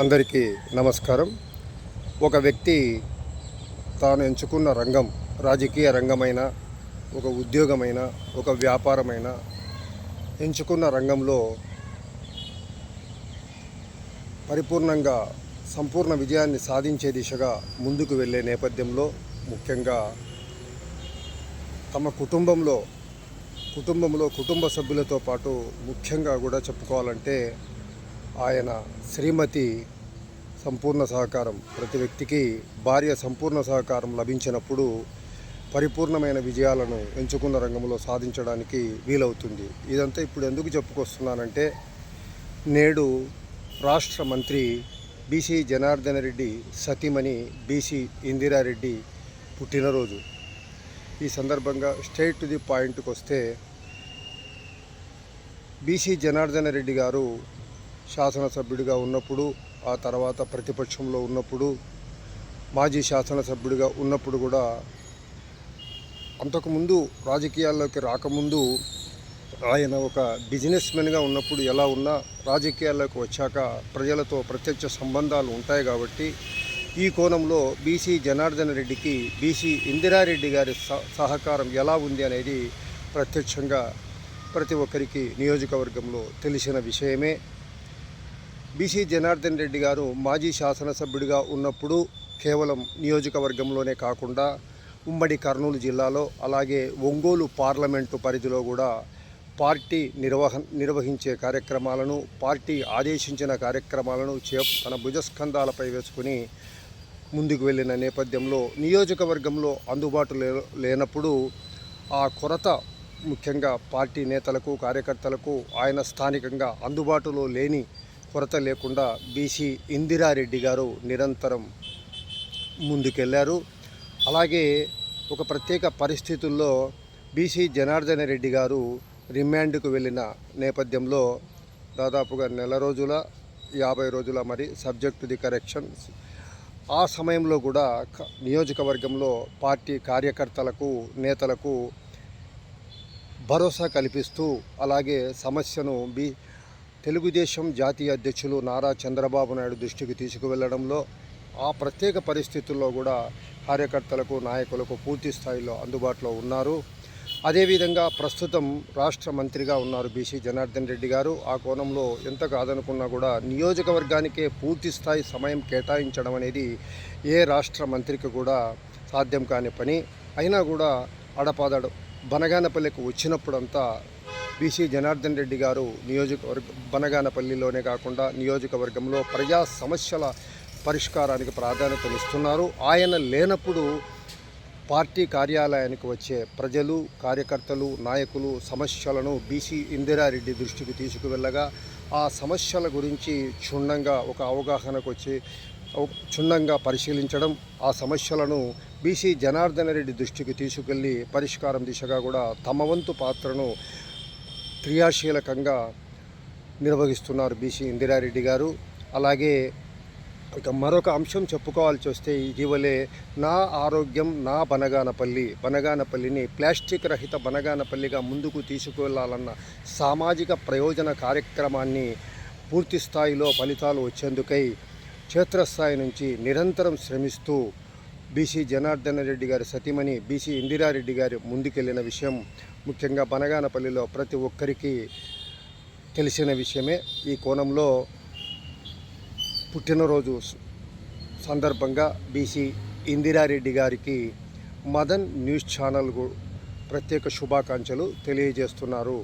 అందరికీ నమస్కారం. ఒక వ్యక్తి తాను ఎంచుకున్న రంగం రాజకీయ రంగమైన ఒక ఉద్యోగమైన ఒక వ్యాపారమైన ఎంచుకున్న రంగంలో పరిపూర్ణంగా సంపూర్ణ విజయాన్ని సాధించే దిశగా ముందుకు వెళ్ళే నేపథ్యంలో ముఖ్యంగా తమ కుటుంబంలో కుటుంబంలో కుటుంబ సభ్యులతో పాటు ముఖ్యంగా కూడా చెప్పుకోవాలంటే ఆయన శ్రీమతి సంపూర్ణ సహకారం. ప్రతి వ్యక్తికి భార్య సంపూర్ణ సహకారం లభించినప్పుడు పరిపూర్ణమైన విజయాలను ఎంచుకున్న రంగంలో సాధించడానికి వీలవుతుంది. ఇదంతా ఇప్పుడు ఎందుకు చెప్పుకొస్తున్నానంటే నేడు రాష్ట్ర మంత్రి బీసీ జనార్దన రెడ్డి సతీమణి బీసీ ఇందిరారెడ్డి పుట్టినరోజు. ఈ సందర్భంగా స్ట్రైట్ టు ది పాయింట్కి వస్తే బీసీ జనార్దన రెడ్డి గారు శాసనసభ్యుడిగా ఉన్నప్పుడు ఆ తర్వాత ప్రతిపక్షంలో ఉన్నప్పుడు మాజీ శాసనసభ్యుడిగా ఉన్నప్పుడు కూడా అంతకుముందు రాజకీయాల్లోకి రాకముందు ఆయన ఒక బిజినెస్ మెన్గా ఉన్నప్పుడు ఎలా ఉన్నా రాజకీయాల్లోకి వచ్చాక ప్రజలతో ప్రత్యక్ష సంబంధాలు ఉంటాయి కాబట్టి ఈ కోణంలో బీసీ జనార్దన రెడ్డికి బీసీ ఇందిరారెడ్డి గారి సహకారం ఎలా ఉంది అనేది ప్రత్యక్షంగా ప్రతి ఒక్కరికి నియోజకవర్గంలో తెలిసిన విషయమే. బీసీ జనార్దన్ రెడ్డి గారు మాజీ శాసనసభ్యుడిగా ఉన్నప్పుడు కేవలం నియోజకవర్గంలోనే కాకుండా ఉమ్మడి కర్నూలు జిల్లాలో అలాగే ఒంగోలు పార్లమెంటు పరిధిలో కూడా పార్టీ నిర్వహ నిర్వహించే కార్యక్రమాలను పార్టీ ఆదేశించిన కార్యక్రమాలను చే తన భుజస్కంధాలపై వేసుకుని ముందుకు వెళ్ళిన నేపథ్యంలో నియోజకవర్గంలో అందుబాటు లే లేనప్పుడు ఆ కొరత ముఖ్యంగా పార్టీ నేతలకు కార్యకర్తలకు ఆయన స్థానికంగా అందుబాటులో లేని కొరత లేకుండా బీసీ ఇందిరారెడ్డి గారు నిరంతరం ముందుకెళ్ళారు. అలాగే ఒక ప్రత్యేక పరిస్థితుల్లో బీసీ జనార్దన రెడ్డి గారు రిమాండ్కు వెళ్ళిన నేపథ్యంలో దాదాపుగా నెల రోజుల యాభై రోజుల మరి సబ్జెక్ట్ ది కరెక్షన్స్. ఆ సమయంలో కూడా క- నియోజకవర్గంలో పార్టీ కార్యకర్తలకు నేతలకు భరోసా కల్పిస్తూ అలాగే సమస్యను బీ తెలుగుదేశం జాతీయ అధ్యక్షులు నారా చంద్రబాబు నాయుడు దృష్టికి తీసుకువెళ్ళడంలో ఆ ప్రత్యేక పరిస్థితుల్లో కూడా కార్యకర్తలకు నాయకులకు పూర్తి స్థాయిలో అందుబాటులో ఉన్నారు. అదేవిధంగా ప్రస్తుతం రాష్ట్ర మంత్రిగా ఉన్నారు బీసీ జనార్దన్ రెడ్డి గారు. ఆ కోణంలో ఎంత కాదనుకున్నా కూడా నియోజకవర్గానికే పూర్తి స్థాయి సమయం కేటాయించడం అనేది ఏ రాష్ట్ర మంత్రికి కూడా సాధ్యం కాని పని. అయినా కూడా అడపాదడు బనగానపల్లికి వచ్చినప్పుడంతా బీసీ జనార్దన్ రెడ్డి గారు నియోజకవర్గ బనగానపల్లిలోనే కాకుండా నియోజకవర్గంలో ప్రజా సమస్యల పరిష్కారానికి ప్రాధాన్యతనిస్తున్నారు ఆయన లేనప్పుడు పార్టీ కార్యాలయానికి వచ్చే ప్రజలు కార్యకర్తలు నాయకులు సమస్యలను బీసీ ఇందిరారెడ్డి దృష్టికి తీసుకువెళ్ళగా ఆ సమస్యల గురించి క్షుణ్ణంగా ఒక అవగాహనకు వచ్చి క్షుణ్ణంగా పరిశీలించడం ఆ సమస్యలను బీసీ జనార్దన రెడ్డి దృష్టికి తీసుకెళ్ళి పరిష్కారం దిశగా కూడా తమ వంతు పాత్రను క్రియాశీలకంగా నిర్వహిస్తున్నారు బీసీ ఇందిరారెడ్డి గారు. అలాగే ఇక మరొక అంశం చెప్పుకోవాల్సి వస్తే ఇటీవలే నా ఆరోగ్యం నా బనగానపల్లి బనగానపల్లిని ప్లాస్టిక్ రహిత బనగానపల్లిగా ముందుకు తీసుకువెళ్ళాలన్న సామాజిక ప్రయోజన కార్యక్రమాన్ని పూర్తి స్థాయిలో ఫలితాలు వచ్చేందుకై క్షేత్రస్థాయి నుంచి నిరంతరం శ్రమిస్తూ బీసీ జనార్దన రెడ్డి గారి సతీమణి బీసీ ఇందిరారెడ్డి గారి ముందుకెళ్ళిన విషయం ముఖ్యంగా బనగానపల్లిలో ప్రతి ఒక్కరికి తెలిసిన విషయమే. ఈ కోణంలో పుట్టినరోజు సందర్భంగా బీసీ ఇందిరారెడ్డి గారికి మదన్ న్యూస్ ఛానల్ ప్రత్యేక శుభాకాంక్షలు తెలియజేస్తున్నారు.